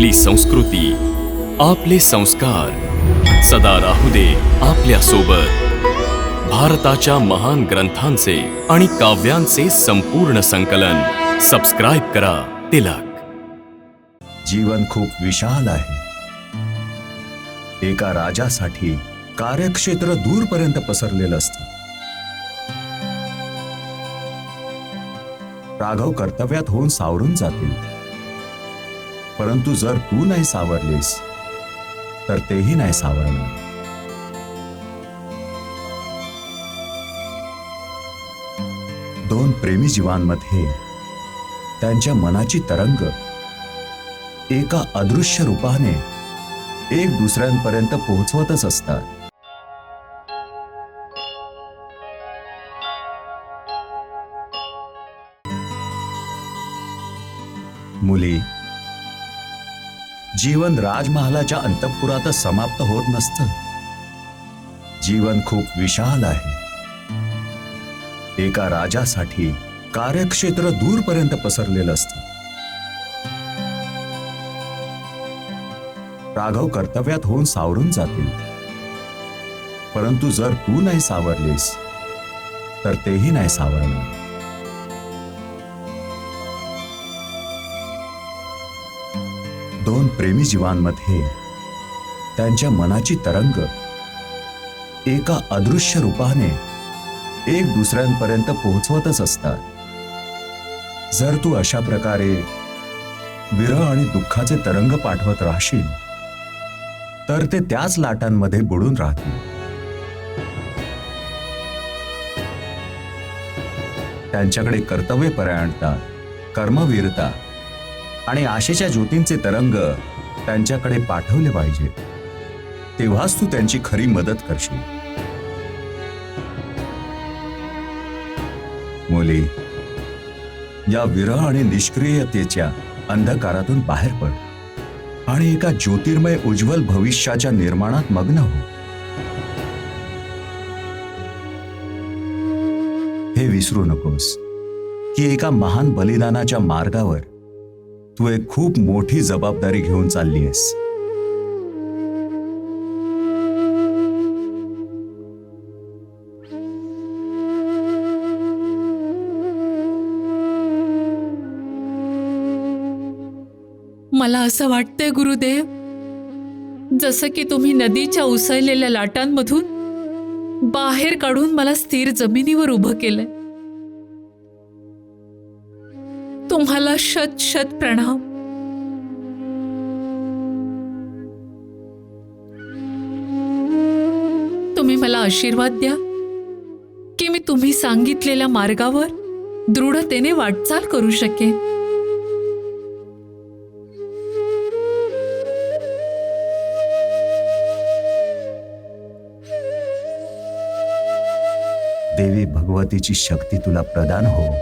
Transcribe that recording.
आपली संस्कृती आपले संस्कार. सदा राहू दे आपल्यासोबत भारताच्या महान ग्रंथांचे आणि काव्यांचे संपूर्ण संकलन. सबस्क्राईब करा तिलक. जीवन खूप विशाल आहे. एका राजासाठी कार्यक्षेत्र दूरपर्यंत पसरलेलं असतं. राघव कर्तव्यात होऊन सावरून जातील. परंतु जर तू नाही सावरलीस तर तेही नाही सावरणार. दोन प्रेमी जीवांमध्ये त्यांच्या मनाची तरंग एका अदृश्य रूपाने एक दुसऱ्यांपर्यंत पोहोचवतच असतात. मुली जीवन राजमहालाच्या अंतपुरातच समाप्त होत नसतं. जीवन खूप विशाल आहे. एका राजासाठी कार्यक्षेत्र दूरपर्यंत पसरलेलं असत. राघव कर्तव्यात होऊन सावरून जातील. परंतु जर तू नाही सावरलीस तर तेही नाही सावरणार. दोन प्रेमी जीवांमध्ये त्यांच्या मनाची तरंग एका अदृश्य रूपाने एक दुसऱ्यांपर्यंत पोहोचवतच असतात. जर तू अशा प्रकारे विरह आणि दुःखाचे तरंग पाठवत राहशील तर ते त्याच लाटांमध्ये बुडून राहतील. त्यांच्याकडे कर्तव्यपरायणता कर्मवीरता आणि आशेच्या ज्योतींचे तरंग त्यांच्याकडे पाठवले पाहिजे. तेव्हाच तू त्यांची खरी मदत करशील. मुली या विरह आणि निष्क्रियतेच्या अंधकारातून बाहेर पड आणि एका ज्योतिर्मय उज्ज्वल भविष्याच्या निर्माणात मग्न हो. हे विसरू नकोस की एका महान बलिदानाच्या मार्गावर तू एक खूप मोठी जबाबदारी घेऊन चालली आहेस. मला असं वाटतंय गुरुदेव जसं की तुम्ही नदीच्या उसळलेल्या लाटांमधून बाहेर काढून मला स्थिर जमिनीवर उभं केलंय. तुम्हाला शत शत प्रणाम. तुम्ही मला आशीर्वाद द्या की मी तुम्ही सांगितलेल्या मार्गावर दृढतेने वाटचाल करू शकेन. देवी भगवतीची शक्ती तुला प्रदान हो.